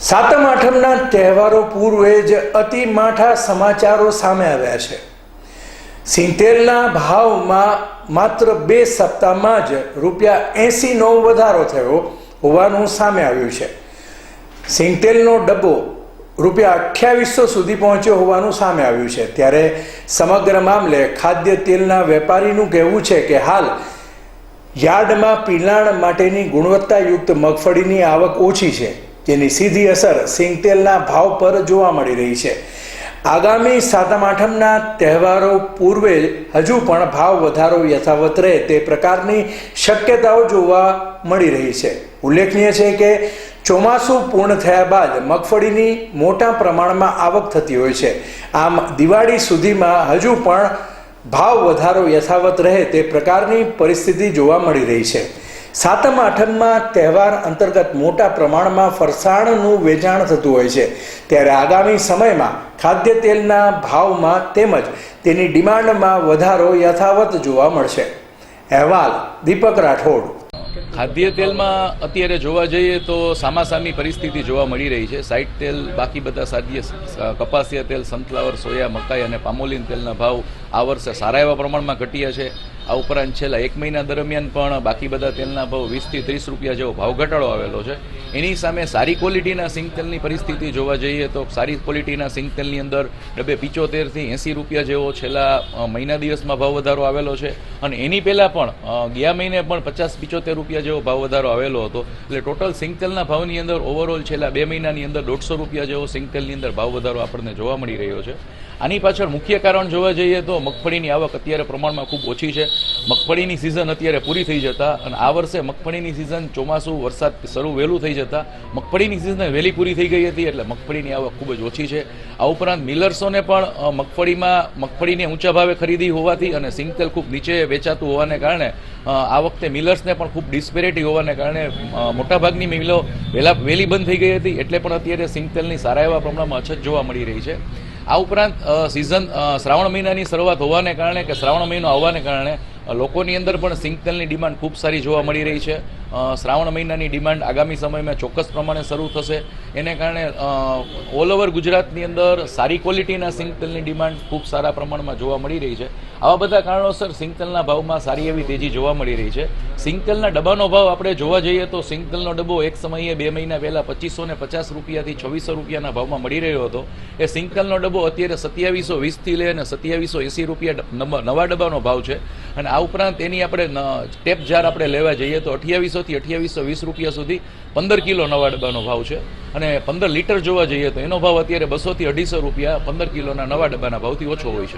સાતમ આઠમના તહેવારો પૂર્વે જ અતિ માઠા સમાચારો સામે આવ્યા છે. સિંતેલના ભાવમાં માત્ર બે સપ્તાહમાં જ રૂપિયા એંસીનો વધારો થયો હોવાનું સામે આવ્યું છે. સિંગતેલનો ડબ્બો રૂપિયા અઠ્યાવીસો સુધી પહોંચ્યો હોવાનું સામે આવ્યું છે. ત્યારે સમગ્ર મામલે ખાદ્ય તેલના વેપારીનું કહેવું છે કે હાલ યાર્ડમાં પિલાણ માટેની ગુણવત્તાયુક્ત મગફળીની આવક ઓછી છે. જેની સીધી અસર સિંગતેલના ભાવ પર જોવા મળી રહી છે. આગામી સાતમ આઠમના તહેવારો પૂર્વે હજુ પણ ભાવ વધારો યથાવત રહે તે પ્રકારની શક્યતાઓ જોવા મળી રહી છે. ઉલ્લેખનીય છે કે ચોમાસું પૂર્ણ થયા બાદ મગફળીની મોટા પ્રમાણમાં આવક થતી હોય છે. આમ દિવાળી સુધીમાં હજુ પણ ભાવ વધારો યથાવત રહે તે પ્રકારની પરિસ્થિતિ જોવા મળી રહી છે. સાતમ આઠમમાં તહેવાર અંતર્ગત મોટા પ્રમાણમાં ફરસાણનું વેચાણ થતું હોય છે. ત્યારે આગામી સમયમાં ખાદ્ય તેલના ભાવમાં તેમજ તેની ડિમાન્ડમાં વધારો યથાવત જોવા મળશે. અહેવાલ દીપક રાઠોડ. ખાદ્ય તેલમાં અત્યારે જોવા જઈએ તો સામાસામી પરિસ્થિતિ જોવા મળી રહી છે. સાઇટ તેલ, બાકી બધા સાધ્ય કપાસિયા તેલ સનફ્લાવર સોયા, મકાઈ અને પામોલિન તેલના ભાવ આ વર્ષે સારા એવા પ્રમાણમાં ઘટ્યા છે. આ ઉપરાંત છેલ્લા એક મહિના દરમિયાન પણ બાકી બધા તેલના ભાવ વીસથી ત્રીસ રૂપિયા જેવો ભાવ ઘટાડો આવેલો છે. એની સામે સારી ક્વોલિટીના સિંગ તેલની પરિસ્થિતિ જોવા જઈએ તો સારી ક્વોલિટીના સિંગ તેલની અંદર ડબ્બે પિચોતેરથી એંસી રૂપિયા જેવો છેલ્લા મહિના દિવસમાં ભાવ વધારો આવેલો છે. અને એની પહેલાં પણ ગયા મહિને પણ પચાસ પિચોતેર રૂપિયા જેવો ભાવ વધારો આવેલો હતો. એટલે ટોટલ સિંગ તેલના ભાવની અંદર ઓવરઓલ છેલ્લા બે મહિનાની અંદર દોઢસો રૂપિયા જેવો સિંગ તેલની અંદર ભાવ વધારો આપણને જોવા મળી રહ્યો છે. આની પાછળ મુખ્ય કારણ જોવા જઈએ તો મગફળીની આવક અત્યારે પ્રમાણમાં ખૂબ ઓછી છે. મગફળીની સિઝન અત્યારે પૂરી થઈ જતા અને આ વર્ષે મગફળીની સિઝન ચોમાસું વરસાદ શરૂ વહેલું થઈ જતા. મગફળીની સિઝન વહેલી પૂરી થઈ ગઈ હતી એટલે મગફળીની આવક ખૂબ જ ઓછી છે. આ ઉપરાંત મિલર્સોને પણ મગફળીમાં, મગફળીને ઊંચા ભાવે ખરીદી હોવાથી અને સિંગતેલ ખૂબ નીચે વેચાતું હોવાને કારણે આ વખતે મિલર્સને પણ ખૂબ ડિસ્પેરિટી હોવાને કારણે મોટાભાગની મિલો વહેલા વહેલી બંધ થઈ ગઈ હતી. એટલે પણ અત્યારે સિંગતેલની સારા એવા પ્રમાણમાં અછત જોવા મળી રહી છે. આ ઉપરાંત સિઝન શ્રાવણ મહિનાની શરૂઆત હોવાને કારણે કે શ્રાવણ મહિનો આવવાને કારણે લોકોની અંદર પણ સિંગતેલની ડિમાન્ડ ખૂબ સારી જોવા મળી રહી છે. શ્રાવણ મહિનાની ડિમાન્ડ આગામી સમયમાં ચોક્કસ પ્રમાણે શરૂ થશે. એને કારણે ઓલ ઓવર ગુજરાતની અંદર સારી ક્વોલિટીના સિંગતેલની ડિમાન્ડ ખૂબ સારા પ્રમાણમાં જોવા મળી રહી છે. આવા બધા કારણોસર સિંગતેલના ભાવમાં સારી એવી તેજી જોવા મળી રહી છે. સિંગતેલના ડબ્બાનો ભાવ આપણે જોવા જઈએ તો સિંગતેલનો ડબ્બો એક સમયે બે મહિના પહેલાં પચીસો ને પચાસ રૂપિયાથી છવ્વીસો રૂપિયાના ભાવમાં મળી રહ્યો હતો. એ સિંગતેલનો ડબ્બો અત્યારે સત્યાવીસો વીસથી લઈ અને સત્યાવીસો એંસી રૂપિયા નવા ડબ્બાનો ભાવ છે. અને આ ઉપરાંત એની આપણે ટેપ જાર આપણે લેવા જઈએ તો અઠ્યાવીસોથી અઠ્યાવીસો વીસ રૂપિયા સુધી પંદર કિલો નવા ડબ્બાનો ભાવ છે. અને પંદર લીટર જોવા જઈએ તો એનો ભાવ અત્યારે બસોથી અઢીસો રૂપિયા પંદર કિલોના નવા ડબ્બાના ભાવથી ઓછો હોય છે.